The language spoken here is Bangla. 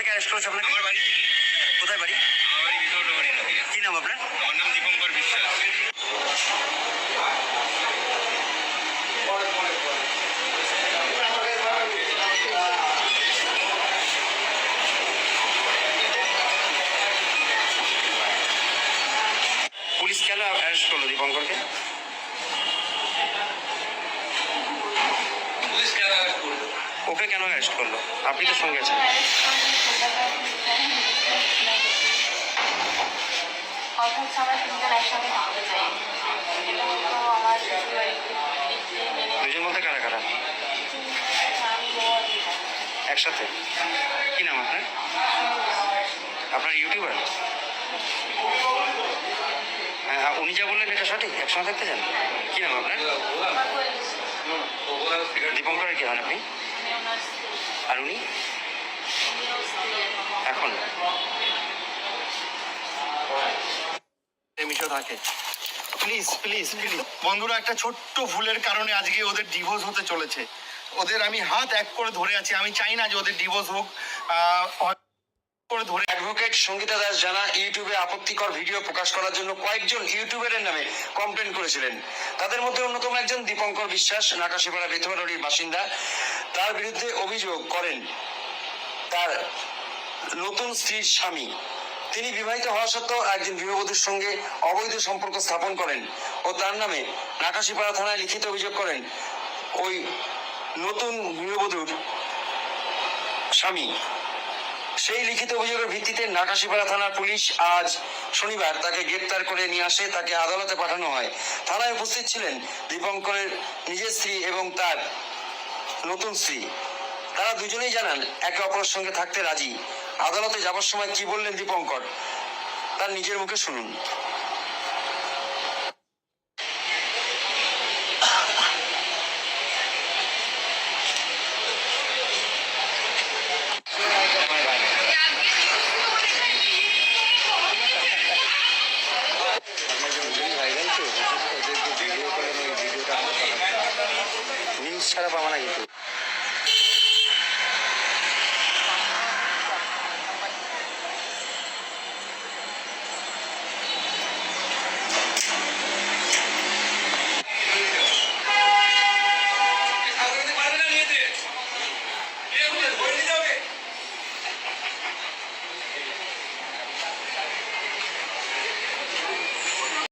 অ্যারেস্ট করেছে আপনাকে আমার বাড়ি কোথায় বাড়ি? আমার বাড়ি বিশালবাড়ি নদীয়া কি নাম আপনার? আমার নাম দীপঙ্কর বিশ্বাস। পুলিশ কেন অ্যারেস্ট করল দীপঙ্করকে? ওকে কেন অ্যারেস্ট করল? আপনি তো সঙ্গে আছেন। অর্থাৎ সবাই তিনজন একসঙ্গে থাকতে চাই এটা হয়তো আমার দুজন বলতে কারা কারা। একসাথে? কি নাম আপনার? আপনার ইউটিউবার? হ্যাঁ উনি যা বললেন এটা সঠিক? একসঙ্গে থাকতে চান? কি নাম আপনার? দীপঙ্করের কি হন আপনি? আর উনি। এখন। মিশো থাকে। প্লিজ প্লিজ প্লিজ বন্ধুরা একটা ছোট্ট ভুলের কারণে আজকে ওদের ডিভোর্স হতে চলেছে। ওদের আমি হাত এক করে ধরে আছি। আমি চাই না যে ওদের ডিভোর্স হোক। করে ধরে অ্যাডভোকেট সঙ্গীতা দাস জানা ইউটিউবে আপত্তিকর ভিডিও প্রকাশ করার জন্য কয়েকজন ইউটিউবারের নামে কমপ্লেন করেছিলেন। তাদের মধ্যে অন্যতম একজন দীপঙ্কর বিশ্বাস নাকাশিপাড়া বেথুয়ারড়ির বাসিন্দা। তার বিরুদ্ধে অভিযোগ করেন। তার নতুন স্ত্রীর স্বামী। তিনি বিবাহিত হওয়া সত্ত্বেও একজন গৃহবধূর সঙ্গে অবৈধ সম্পর্ক স্থাপন করেন ও তার নামে নাকাশিপাড়া থানায় লিখিত অভিযোগ করেন ওই নতুন গৃহবধূর স্বামী। সেই লিখিত অভিযোগের ভিত্তিতে নাকাশিপাড়া থানার পুলিশ আজ শনিবার তাকে গ্রেপ্তার করে নিয়ে আসে, তাকে আদালতে পাঠানো হয়। থানায় উপস্থিত ছিলেন দীপঙ্করের নিজের স্ত্রী এবং তার নতুন স্ত্রী। তারা দুজনেই জানান, একে অপরের সঙ্গে থাকতে রাজি। আদালতে যাবার সময় কি বললেন দীপঙ্কর? তার নিজের মুখে শুনুন। নিউজ ছাড়া পাবো না কিন্তু।